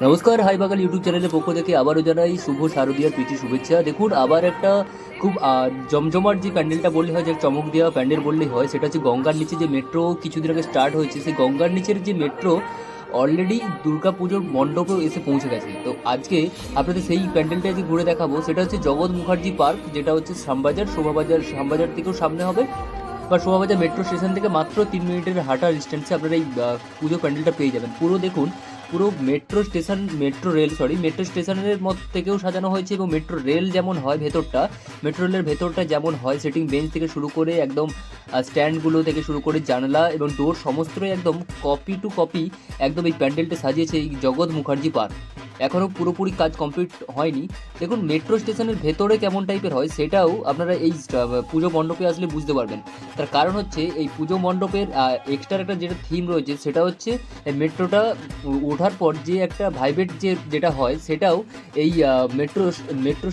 নমস্কার হাই বাগাল ইউটিউব চ্যানেলের পক্ষ থেকে আবারও জানাই শুভ শারদীয়ার প্রীতি শুভেচ্ছা। দেখুন আবার একটা খুব আহ, জমজমাট যে প্যান্ডেলটা বললে হয় যে চমক দেওয়া প্যান্ডেল বললেই হয় সেটা হচ্ছে গঙ্গার নিচে যে মেট্রো কিছুদিন আগে স্টার্ট হয়েছে সেই গঙ্গার নিচের যে মেট্রো অলরেডি দুর্গা পুজোর মণ্ডপেও এসে পৌঁছে গেছে। তো আজকে আপনাদের সেই প্যান্ডেলটা যে ঘুরে দেখাবো সেটা হচ্ছে জগৎ মুখার্জি পার্ক যেটা হচ্ছে শ্যামবাজার শোভাবাজার শ্যামবাজার থেকেও সামনে হবে বা শোভাবাজার মেট্রো স্টেশন থেকে মাত্র তিন মিনিটের হাঁটার ডিস্টেন্সে আপনারা এই পুজো প্যান্ডেলটা পেয়ে যাবেন। পুরো দেখুন পুরো metro station metro rail sorry metro স্টেশনের মত থেকেও সাজানো হয়েছে এবং মেট্রো রেল যেমন হয় ভেতরটা মেট্রো রেলের ভেতরটা যেমন হয় সেটিং বেঞ্চ থেকে শুরু করে একদম স্ট্যান্ডগুলো থেকে শুরু করে জানলা এবং ডোর সমস্তই একদম কপি টু কপি একদম এই প্যান্ডেলটা সাজিয়েছে এই জগৎ মুখার্জি পার্ক এখনও পুরোপুরি কাজ কমপ্লিট হয়নি। দেখুন মেট্রো স্টেশনের ভেতরে কেমন টাইপের হয়, সেটাও আপনারা এই পুজো মণ্ডপে আসলে বুঝতে পারবেন। তার কারণ হচ্ছে, এই পুজো মণ্ডপের এক্সট্রা একটা যেটা থিম রয়েছে, সেটা হচ্ছে মেট্রোটা ওঠার পর যে একটা ভাইব্রেট যে যেটা হয়, সেটাও এই মেট্রো মেট্রো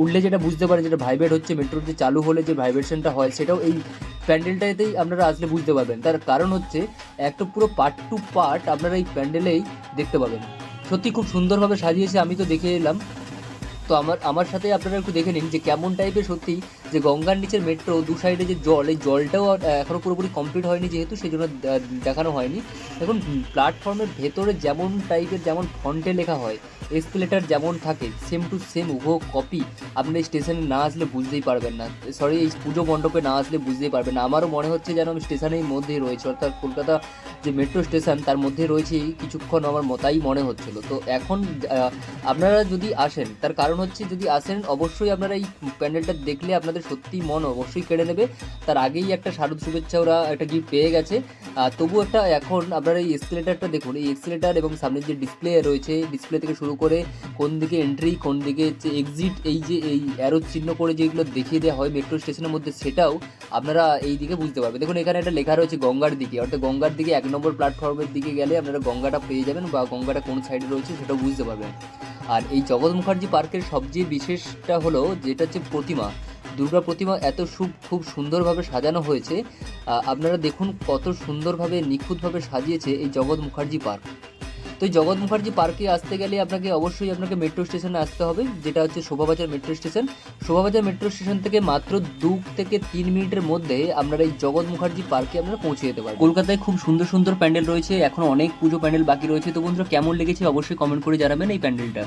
উঠলে যেটা বুঝতে পারে, যেটা ভাইব্রেট হচ্ছে মেট্রো যে চালু হলে যে ভাইব্রেশনটা হয়, সেটাও এই প্যান্ডেলটাতেই আপনারা আসলে বুঝতে পারবেন। তার কারণ হচ্ছে, একটা পুরো পার্ট টু পার্ট আপনারা এই প্যান্ডেলেই দেখতে পাবেন। সত্যি খুব সুন্দরভাবে সাজিয়েছে আমি তো দেখে এলাম। তো আমার আমার সাথে আপনারা একটু দেখে নিন যে কেমন টাইপের সত্যি যে গঙ্গার নিচের মেট্রো দু সাইডে যে জল এই জলটাও আহ, এখনও পুরোপুরি কমপ্লিট হয়নি যেহেতু সেই জন্য দেখানো হয়নি। এখন প্ল্যাটফর্মের ভেতরে যেমন টাইপের যেমন ফন্টে লেখা হয় এসকেলেটার যেমন থাকে সেম টু সেম উভো কপি আপনি স্টেশনে না আসলে বুঝতেই পারবেন না। সরি এই পুজো মণ্ডপে না আসলে বুঝতেই পারবেন না। আমারও মনে হচ্ছে যেন আমি স্টেশনের মধ্যেই রয়েছে অর্থাৎ কলকাতা যে মেট্রো স্টেশন তার মধ্যে রয়েছে কিছুক্ষণ আমার মতাই মনে হচ্ছিল। তো এখন আপনারা যদি আসেন, তার কারণ হচ্ছে যদি আসেন, অবশ্যই আপনারা এই প্যান্ডেলটা দেখলে আপনাদের সত্যি মন অবশ্যই কেড়ে নেবে। তার আগেই একটা শারদ শুভেচ্ছা ওরা একটা গিফট পেয়ে গেছে। তবু একটা এখন আপনারা এই এক্সিলেটারটা দেখুন, এই এক্সিলেটার এবং সামনের যে ডিসপ্লে রয়েছে ডিসপ্লে থেকে শুরু করে কোন দিকে এন্ট্রি কোন দিকে এক্সিট এই যে, এই অ্যারো চিহ্ন করে যেগুলো দেখিয়ে দেওয়া হয় মেট্রো স্টেশনের মধ্যে, সেটাও আপনারা এই দিকে বুঝতে পারবেন। দেখুন, এখানে একটা লেখা রয়েছে গঙ্গার দিকে, অর্থাৎ গঙ্গার দিকে এক নম্বর প্ল্যাটফর্মের দিকে গেলে আপনারা গঙ্গাটা পেয়ে যাবেন বা গঙ্গাটা কোন সাইডে রয়েছে সেটা বুঝতে পারবেন। আর এই জগৎ মুখার্জি পার্কের সবচেয়ে বিশেষটা হলো যেটা হচ্ছে প্রতিমা। দুর্গা প্রতিমা এত সুখ খুব সুন্দরভাবে সাজানো হয়েছে। আপনারা দেখুন কত সুন্দরভাবে নিখুঁতভাবে সাজিয়েছে এই জগৎ মুখার্জি পার্ক। তো জগৎ মুখার্জি পার্কে আসতে গেলে আপনাকে অবশ্যই আপনাকে মেট্রো স্টেশনে আসতে হবে, যেটা হচ্ছে Shobhabazar metro station Shobhabazar metro station থেকে মাত্র দু থেকে তিন মিনিটের মধ্যে আপনারা এই জগৎ মুখার্জি পার্কে আপনারা পৌঁছে যেতে পারবেন। কলকাতায় খুব সুন্দর সুন্দর প্যান্ডেল রয়েছে, এখন অনেক পুজো প্যান্ডেল বাকি রয়েছে, তো বন্ধুরা কেমন লেগেছে অবশ্যই কমেন্ট করে জানাবেন এই প্যান্ডেলটা।